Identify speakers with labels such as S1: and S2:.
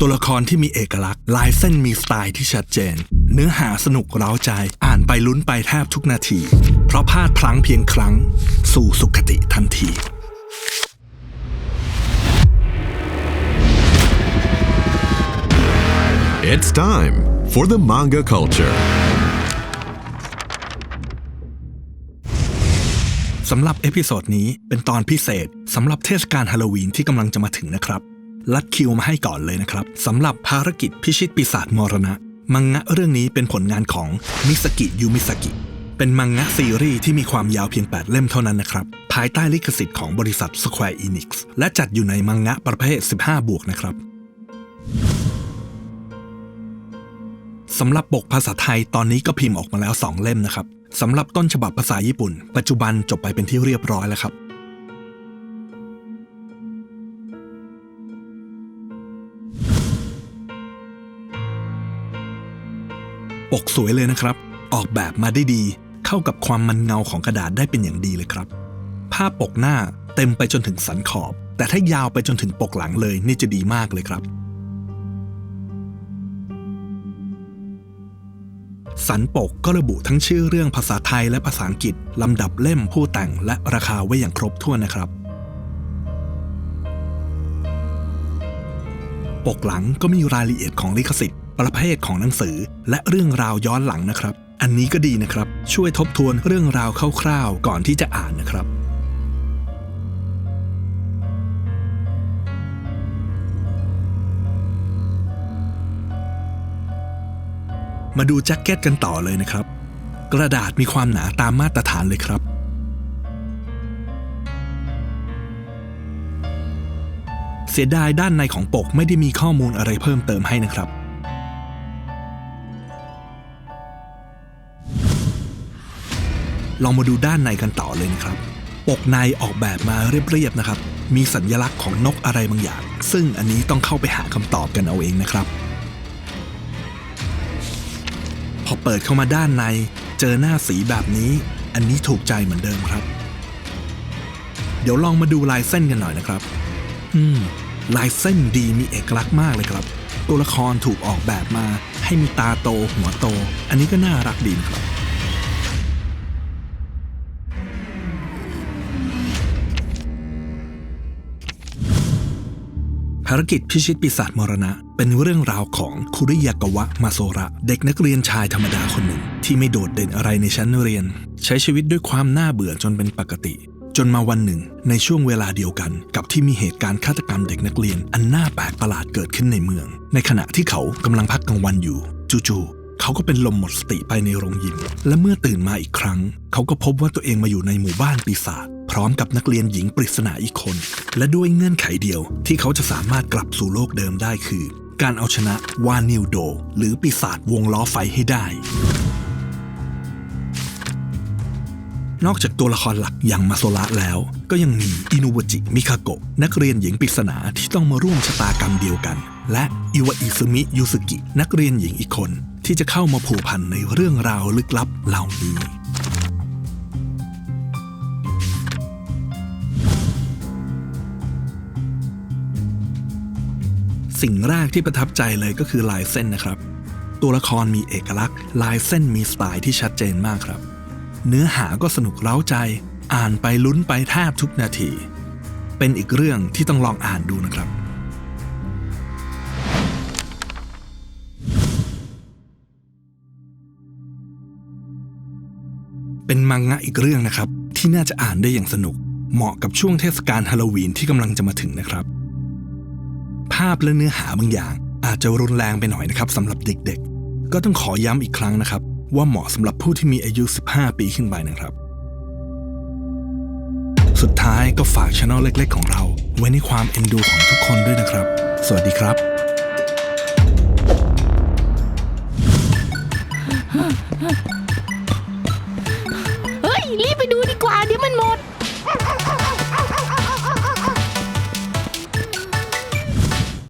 S1: ตัวละครที่มีเอกลักษณ์ ลายเส้นมีสไตล์ที่ชัดเจน เนื้อหาสนุกเร้าใจ อ่านไปลุ้นไปแทบทุกนาที เพราะพลาดพลั้งเพียงครั้ง สู่สุขติทันที
S2: It's time for the manga culture.
S1: สำหรับเอพิโซดนี้เป็นตอนพิเศษสำหรับเทศกาลฮาโลวีนที่กำลังจะมาถึงนะครับ ลัดคิวมาให้ก่อนเลยนะครับสำหรับภารกิจพิชิตปีศาจมรณะ มังงะเรื่องนี้เป็นผลงานของมิสกิยูมิสกิ เป็นมังงะซีรีส์ที่มีความยาวเพียง 8 เล่มเท่านั้นนะครับ ภายใต้ลิขสิทธิ์ของบริษัท Square Enix และจัดอยู่ในมังงะประเภท 15 บวกนะครับสำหรับปกภาษาไทยตอนนี้ก็พิมพ์ออกมาแล้ว 2 เล่มนะครับสำหรับต้นฉบับภาษาญี่ปุ่น ปัจจุบันจบไปเป็นที่เรียบร้อยแล้วครับ ปกสวยเลยนะครับ ออกแบบมาได้ดี เข้ากับความมันเงาของกระดาษได้เป็นอย่างดีเลยครับ ภาพปกหน้าเต็มไปจนถึงสันขอบ แต่ถ้ายาวไปจนถึงปกหลังเลยนี่จะดีมากเลยครับ สันปกก็ระบุทั้งชื่อเรื่องภาษาไทยและภาษาอังกฤษลำดับเล่มผู้แต่งและราคาไว้อย่างครบถ้วนนะครับปกหลังก็มีรายละเอียดของลิขสิทธิ์ ประเภทของหนังสือ และเรื่องราวย้อนหลังนะครับ อันนี้ก็ดีนะครับ ช่วยทบทวนเรื่องราวคร่าวๆก่อนที่จะอ่านนะครับมาดูแจ็คเก็ตกันต่อเลยนะครับ กระดาษมีความหนาตามมาตรฐานเลยครับ เสียดายด้านในของปกไม่ได้มีข้อมูลอะไรเพิ่มเติมให้นะครับ ลองมาดูด้านในกันต่อเลยนะครับ ปกในออกแบบมาเรียบๆนะครับ มีสัญลักษณ์ของนกอะไรบางอย่าง ซึ่งอันนี้ต้องเข้าไปหาคำตอบกันเอาเองนะครับ พอเปิดเข้ามาด้านใน เจอหน้าสีแบบนี้ อันนี้ถูกใจเหมือนเดิมครับ เดี๋ยวลองมาดูลายเส้นกันหน่อยนะครับ อืม ลายเส้นดีมีเอกลักษณ์มากเลยครับ ตัวละครถูกออกแบบมาให้มีตาโตหัวโต อันนี้ก็น่ารักดีนะครับ ภารกิจพิชิตปีศาจมรณะ เป็นเรื่องราวของคุริยากวะมาโซระ เด็กนักเรียนชายธรรมดาคนหนึ่ง ที่ไม่โดดเด่นอะไรในชั้นเรียน ใช้ชีวิตด้วยความน่าเบื่อจนเป็นปกติ จนมาวันหนึ่ง ในช่วงเวลาเดียวกัน กับที่มีเหตุการณ์ฆาตกรรมเด็กนักเรียน อันน่าแปลกประหลาดเกิดขึ้นในเมือง ในขณะที่เขากำลังพักกลางวันอยู่จู่ๆเขาก็เป็นลมหมดสติไปในโรงยิม และเมื่อตื่นมาอีกครั้ง เขาก็พบว่าตัวเองมาอยู่ในหมู่บ้านปีศาจ ร้อมกับนักเรียนหญิงปริศนาอีกคน และด้วยเงื่อนไขเดียวที่เขาจะสามารถกลับสู่โลกเดิมได้คือ การเอาชนะวานิลโด หรือปีศาจวงล้อไฟให้ได้ นอกจากตัวละครหลักอย่างมาโซระแล้ว ก็ยังมีอินุวจิมิคาโกะนักเรียนหญิงปริศนาที่ต้องมาร่วมชะตากรรมเดียวกัน และอิวาอิซึมิยูสกิ นักเรียนหญิงอีกคน ที่จะเข้ามาผูกพันในเรื่องราวลึกลับเหล่านี้ สิ่งแรกที่ประทับใจเลยก็คือลายเส้นนะครับ ตัวละครมีเอกลักษณ์ ลายเส้นมีสไตล์ที่ชัดเจนมากครับ เนื้อหาก็สนุกเร้าใจ อ่านไปลุ้นไปแทบทุกนาที เป็นอีกเรื่องที่ต้องลองอ่านดูนะครับเป็นมังงะอีกเรื่องนะครับ ที่น่าจะอ่านได้อย่างสนุก เหมาะกับช่วงเทศกาลฮาโลวีนที่กำลังจะมาถึงนะครับ ภาพและเนื้อหาบางอย่าง อาจจะรุนแรงไปหน่อยนะครับสำหรับเด็กๆ ก็ต้องขอย้ำอีกครั้งนะครับ ว่าเหมาะสำหรับผู้ที่มีอายุ 15 ปีขึ้นไปนะครับ สุดท้ายก็ฝากช anel เล็กๆ ของเรา ไว้ในความเอ็นดูของทุกคนด้วยนะครับ สวัสดีครับ
S3: เฮ้ย รีบไปดูดีกว่า